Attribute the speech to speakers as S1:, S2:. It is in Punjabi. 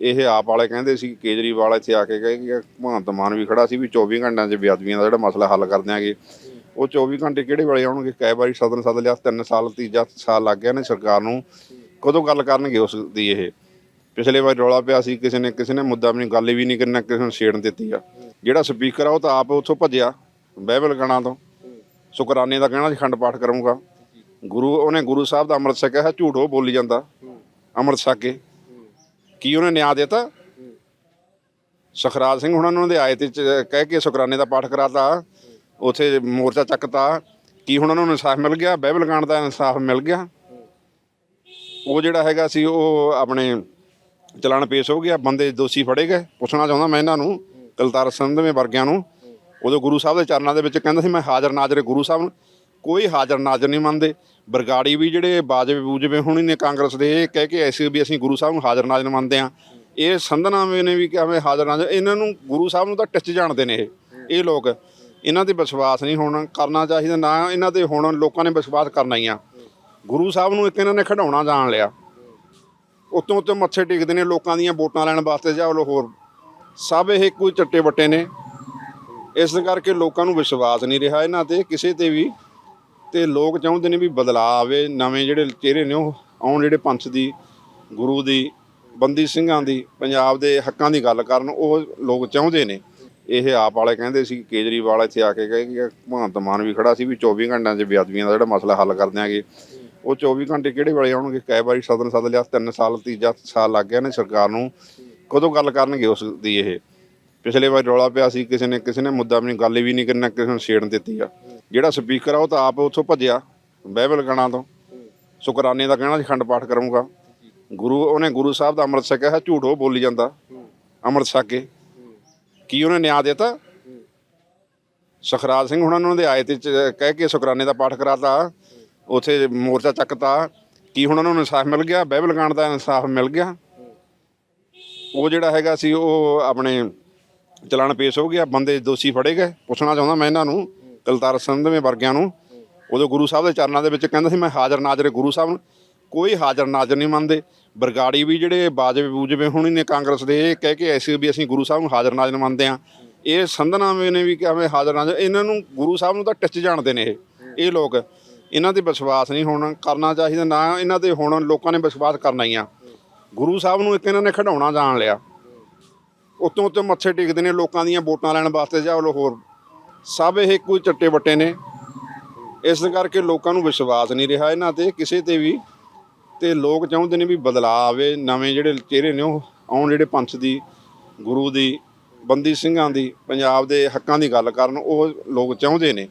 S1: ਇਹ ਆਪ ਵਾਲੇ ਕਹਿੰਦੇ ਸੀ ਕੇਜਰੀਵਾਲ ਇੱਥੇ ਆ ਕੇ ਕਹੇ ਕਿ ਭਗਵੰਤ ਮਾਨ ਵੀ ਖੜਾ ਸੀ ਵੀ 24 ਘੰਟਿਆਂ 'ਚ ਬੇਅਦਬੀਆਂ ਦਾ ਜਿਹੜਾ ਮਸਲਾ ਹੱਲ ਕਰ ਦਿਆਂਗੇ। ਉਹ 24 ਘੰਟੇ ਕਿਹੜੇ ਵੇਲੇ ਆਉਣਗੇ? ਕਈ ਵਾਰੀ ਸਦਨ ਸਦ ਲਿਆ 3 ਸਾਲ, ਤੀਜਾ ਸਾਲ ਲੱਗ ਗਿਆ ਨੇ ਸਰਕਾਰ ਨੂੰ। ਕਦੋਂ ਗੱਲ ਕਰਨਗੇ ਉਸ ਦੀ ਇਹ? ਪਿਛਲੇ ਵਾਰ ਰੌਲਾ ਪਿਆ ਸੀ, ਕਿਸੇ ਨੇ ਕਿਸੇ ਨੇ ਮੁੱਦਾ ਵੀ ਨਹੀਂ ਗੱਲ ਵੀ ਨਹੀਂ ਕਰਨਾ ਕਿਸੇ ਨੂੰ ਛੇੜਨ ਦਿੱਤੀ ਆ। ਜਿਹੜਾ ਸਪੀਕਰ ਆ, ਉਹ ਤਾਂ ਆਪ ਉੱਥੋਂ ਭੱਜਿਆ ਬਹਿਬਲ ਗਣਾ ਤੋਂ। ਸ਼ੁਕਰਾਨੇ ਦਾ ਕਹਿਣਾ ਸੀ, ਖੰਡ ਪਾਠ ਕਰੂੰਗਾ। ਗੁਰੂ ਉਹਨੇ ਗੁਰੂ ਸਾਹਿਬ ਦਾ ਅੰਮ੍ਰਿਤ ਛਕਿਆ ਹੈ ਝੂਠ ਉਹ ਬੋਲੀ ਜਾਂਦਾ। ਅੰਮ੍ਰਿਤ ਛਕ ਕੀ ਉਹਨੇ ਨਿਆਂ ਦਿੱਤਾ? ਸੁਖਰਾਜ ਸਿੰਘ ਹੁਣਾਂ ਨੂੰ ਦੇ ਆਏ ਤੇ ਕਹਿ ਕੇ ਸ਼ੁਕਰਾਨੇ ਦਾ ਪਾਠ ਕਰਾਤਾ, ਉਥੇ ਮੋਰਚਾ ਚੱਕਤਾ। ਕੀ ਹੁਣ ਉਹਨਾਂ ਨੂੰ ਇਨਸਾਫ ਮਿਲ ਗਿਆ? ਬਾਈਬਲ ਗਾਣ ਦਾ ਇਨਸਾਫ ਮਿਲ ਗਿਆ। ਉਹ ਜਿਹੜਾ ਹੈਗਾ ਸੀ, ਉਹ ਆਪਣੇ ਚਲਾਨ ਪੇਸ਼ ਹੋ ਗਿਆ, ਬੰਦੇ ਦੋਸ਼ੀ ਫੜੇ ਗਏ। ਪੁੱਛਣਾ ਚਾਹੁੰਦਾ ਮੈਂ ਇਹਨਾਂ ਨੂੰ, ਕਲਤਾਰ ਸੰਧਵੇਂ ਵਰਗਿਆਂ ਨੂੰ। ਉਦੋਂ ਗੁਰੂ ਸਾਹਿਬ ਦੇ ਚਰਨਾਂ ਦੇ ਵਿੱਚ ਕਹਿੰਦਾ ਸੀ, ਮੈਂ ਹਾਜ਼ਰ ਨਾਜ਼ਰ ਗੁਰੂ ਸਾਹਿਬ ਨੂੰ। ਕੋਈ ਹਾਜ਼ਰ ਨਾਜ਼ਰ ਨਹੀਂ ਮੰਨਦੇ। ਬਰਗਾੜੀ ਵੀ ਜਿਹੜੇ ਬਾਜਵੇ ਬੂਜਵੇ ਹੋਣੀ ਨੇ ਕਾਂਗਰਸ ਦੇ ਇਹ ਕਹਿ ਕੇ ਐਸੇ ਵੀ ਅਸੀਂ ਗੁਰੂ ਸਾਹਿਬ ਨੂੰ ਹਾਜ਼ਰ ਨਾਜ਼ਰ ਮੰਨਦੇ ਆ ਇਹ ਸੰਧਨਾਵੇਂ ਨੇ ਵੀ ਕਿਵੇਂ ਹਾਜ਼ਰ ਨਾਜ਼ਰ, ਇਹਨਾਂ ਨੂੰ ਗੁਰੂ ਸਾਹਿਬ ਨੂੰ ਤਾਂ ਟਿੱਚ ਜਾਣਦੇ ਨੇ ਇਹ। ਇਹ ਲੋਕ, ਇਹਨਾਂ ਤੇ ਵਿਸ਼ਵਾਸ ਨਹੀਂ ਹੋਣਾ ਕਰਨਾ ਚਾਹੀਦਾ, ਨਾ ਇਹਨਾਂ ਤੇ ਹੁਣ ਲੋਕਾਂ ਨੇ ਵਿਸ਼ਵਾਸ ਕਰਨਾ ਹੀ ਆ। ਗੁਰੂ ਸਾਹਿਬ ਨੂੰ ਇੱਕ ਇਹਨਾਂ ਨੇ ਖਡਾਉਣਾ ਜਾਣ ਲਿਆ। ਉਤੋਂ ਉਤੋਂ ਮੱਥੇ ਟੇਕਦੇ ਨੇ ਲੋਕਾਂ ਦੀਆਂ ਵੋਟਾਂ ਲੈਣ ਵਾਸਤੇ ਜਾਂ ਉਹ ਹੋਰ। ਸਭ ਇਹ ਕੋਈ ਚੱਟੇ ਵੱਟੇ ਨੇ। ਇਸ ਕਰਕੇ ਲੋਕਾਂ ਨੂੰ ਵਿਸ਼ਵਾਸ ਨਹੀਂ ਰਿਹਾ ਇਹਨਾਂ ਤੇ, ਕਿਸੇ ਤੇ ਵੀ ਤੇ ਲੋਕ ਚਾਹੁੰਦੇ ਨੇ ਵੀ ਬਦਲਾਅ ਆਵੇ, ਨਵੇਂ ਜਿਹੜੇ ਚਿਹਰੇ ਨੇ ਉਹ ਆਉਣ, ਜਿਹੜੇ ਪੰਥ ਦੀ, ਗੁਰੂ ਦੀ, ਬੰਦੀ ਸਿੰਘਾਂ ਦੀ, ਪੰਜਾਬ ਦੇ ਹੱਕਾਂ ਦੀ ਗੱਲ ਕਰਨ, ਉਹ ਲੋਕ ਚਾਹੁੰਦੇ ਨੇ। ਇਹ ਆਪ ਵਾਲੇ ਕਹਿੰਦੇ ਸੀ ਕੇਜਰੀਵਾਲ ਇੱਥੇ ਆ ਕੇ ਕਹੇ ਕਿ ਭਗਵੰਤ ਮਾਨ ਵੀ ਖੜਾ ਸੀ ਵੀ 24 ਘੰਟਿਆਂ 'ਚ ਬੇਅਦਬੀਆਂ ਦਾ ਜਿਹੜਾ ਮਸਲਾ ਹੱਲ ਕਰ ਦਿਆਂਗੇ ਉਹ 24 ਘੰਟੇ ਕਿਹੜੇ ਵੇਲੇ ਆਉਣਗੇ? ਕਈ ਵਾਰੀ ਸਦਨ ਸੱਦ ਲਿਆ 3 ਸਾਲ, ਤੀਜਾ ਸਾਲ ਲੱਗ ਗਿਆ ਨੇ ਸਰਕਾਰ ਨੂੰ। ਕਦੋਂ ਗੱਲ ਕਰਨਗੇ ਉਸ ਦੀ ਇਹ? ਪਿਛਲੇ ਵਾਰ ਰੌਲਾ ਪਿਆ ਸੀ, ਕਿਸੇ ਨੇ ਕਿਸੇ ਨੇ ਮੁੱਦਾ ਵੀ ਨਹੀਂ, ਗੱਲ ਵੀ ਨਹੀਂ ਕਰਨਾ ਕਿਸੇ ਨੂੰ ਛੇੜਨ ਦਿੱਤੀ ਆ। ਜਿਹੜਾ ਸਪੀਕਰ ਆ ਉਹ ਤਾਂ ਆਪ ਉੱਥੋਂ ਭੱਜਿਆ ਬਾਈਬਲ ਗਣਾ ਤੋਂ। ਸ਼ੁਕਰਾਨੇ ਦਾ ਕਹਿਣਾ ਸੀ, ਖੰਡ ਪਾਠ ਕਰੂੰਗਾ। ਗੁਰੂ, ਉਹਨੇ ਗੁਰੂ ਸਾਹਿਬ ਦਾ ਅੰਮ੍ਰਿਤ ਛਕਿਆ ਹੈ, ਝੂਠ ਉਹ ਬੋਲੀ ਜਾਂਦਾ। ਅੰਮ੍ਰਿਤ ਛਕ। ਕੇ ਕੀ ਉਹਨੇ ਨਿਆਂ ਦਿੱਤਾ? ਸਖਰਾਜ ਸਿੰਘ ਹੁਣਾਂ ਨੂੰ ਦੇ ਆਏ ਤੇ ਚ- ਕਹਿ ਕੇ ਸ਼ੁਕਰਾਨੇ ਦਾ ਪਾਠ ਕਰਾਤਾ। ਉਥੇ ਮੋਰਚਾ ਚੱਕਤਾ। ਕੀ ਹੁਣ ਉਹਨਾਂ ਨੂੰ ਇਨਸਾਫ ਮਿਲ ਗਿਆ? ਬਾਈਬਲ ਗਾਣ ਦਾ ਇਨਸਾਫ ਮਿਲ ਗਿਆ। ਉਹ ਜਿਹੜਾ ਹੈਗਾ ਸੀ, ਉਹ ਆਪਣੇ ਚਲਾਨ ਪੇਸ਼ ਹੋ ਗਿਆ। ਬੰਦੇ ਦੋਸ਼ੀ ਫੜੇ ਗਏ। ਪੁੱਛਣਾ ਚਾਹੁੰਦਾ ਮੈਂ ਇਹਨਾਂ ਨੂੰ ਕਲਤਾਰ ਸੰਧਵੇਂ ਵਰਗਿਆਂ ਨੂੰ, ਉਦੋਂ ਗੁਰੂ ਸਾਹਿਬ ਦੇ ਚਰਨਾਂ ਦੇ ਵਿੱਚ ਕਹਿੰਦਾ ਸੀ, ਮੈਂ ਹਾਜ਼ਰ ਨਾਜ਼ਰ ਗੁਰੂ ਸਾਹਿਬ ਨੂੰ। ਕੋਈ ਹਾਜ਼ਰ ਨਾਜ਼ਰ ਨਹੀਂ ਮੰਨਦੇ। ਬਰਗਾੜੀ ਵੀ ਜਿਹੜੇ ਬਾਜਵੇ ਬੂਜਵੇ ਹੋਣੀ ਨੇ ਕਾਂਗਰਸ ਦੇ, ਇਹ ਕਹਿ ਕੇ ਐਸੇ ਵੀ ਅਸੀਂ ਗੁਰੂ ਸਾਹਿਬ ਨੂੰ ਹਾਜ਼ਰ ਨਾਜ਼ਰ ਮੰਨਦੇ ਆ ਇਹ ਸੰਧਨਾਵੇਂ ਨੇ ਵੀ ਕਿਵੇਂ ਹਾਜ਼ਰ ਨਾਜ਼ਰ, ਇਹਨਾਂ ਨੂੰ ਗੁਰੂ ਸਾਹਿਬ ਨੂੰ ਤਾਂ ਟਿੱਚ ਜਾਣਦੇ ਨੇ ਇਹ ਇਹ ਲੋਕ। ਇਹਨਾਂ ਤੇ ਵਿਸ਼ਵਾਸ ਨਹੀਂ ਹੋਣਾ ਕਰਨਾ ਚਾਹੀਦਾ, ਨਾ ਇਹਨਾਂ ਤੇ ਹੁਣ ਲੋਕਾਂ ਨੇ ਵਿਸ਼ਵਾਸ ਕਰਨਾ ਹੀ ਆ। ਗੁਰੂ ਸਾਹਿਬ ਨੂੰ ਇੱਕ ਇਹਨਾਂ ਨੇ ਖਡਾਉਣਾ ਜਾਣ ਲਿਆ। ਉਤੋਂ ਉਤੋਂ ਮੱਥੇ ਟੇਕਦੇ ਨੇ ਲੋਕਾਂ ਦੀਆਂ ਵੋਟਾਂ ਲੈਣ ਵਾਸਤੇ ਜਾਂ ਉਹ ਹੋਰ ਸਭ ਇਹ ਕੋਈ ਚੱਟੇ ਵੱਟੇ ਨੇ। ਇਸ ਕਰਕੇ ਲੋਕਾਂ ਨੂੰ ਵਿਸ਼ਵਾਸ ਨਹੀਂ ਰਿਹਾ ਇਹਨਾਂ ਤੇ। ਕਿਸੇ ਤੇ ਵੀ ਤੇ ਲੋਕ ਚਾਹੁੰਦੇ ਨੇ ਵੀ ਬਦਲਾਅ ਆਵੇ। ਨਵੇਂ ਜਿਹੜੇ ਚਿਹਰੇ ਨੇ ਉਹ ਆਉਣ ਜਿਹੜੇ ਪੰਥ ਦੀ, ਗੁਰੂ ਦੀ, ਬੰਦੀ ਸਿੰਘਾਂ ਦੀ, ਪੰਜਾਬ ਦੇ ਹੱਕਾਂ ਦੀ ਗੱਲ ਕਰਨ, ਉਹ ਲੋਕ ਚਾਹੁੰਦੇ ਨੇ।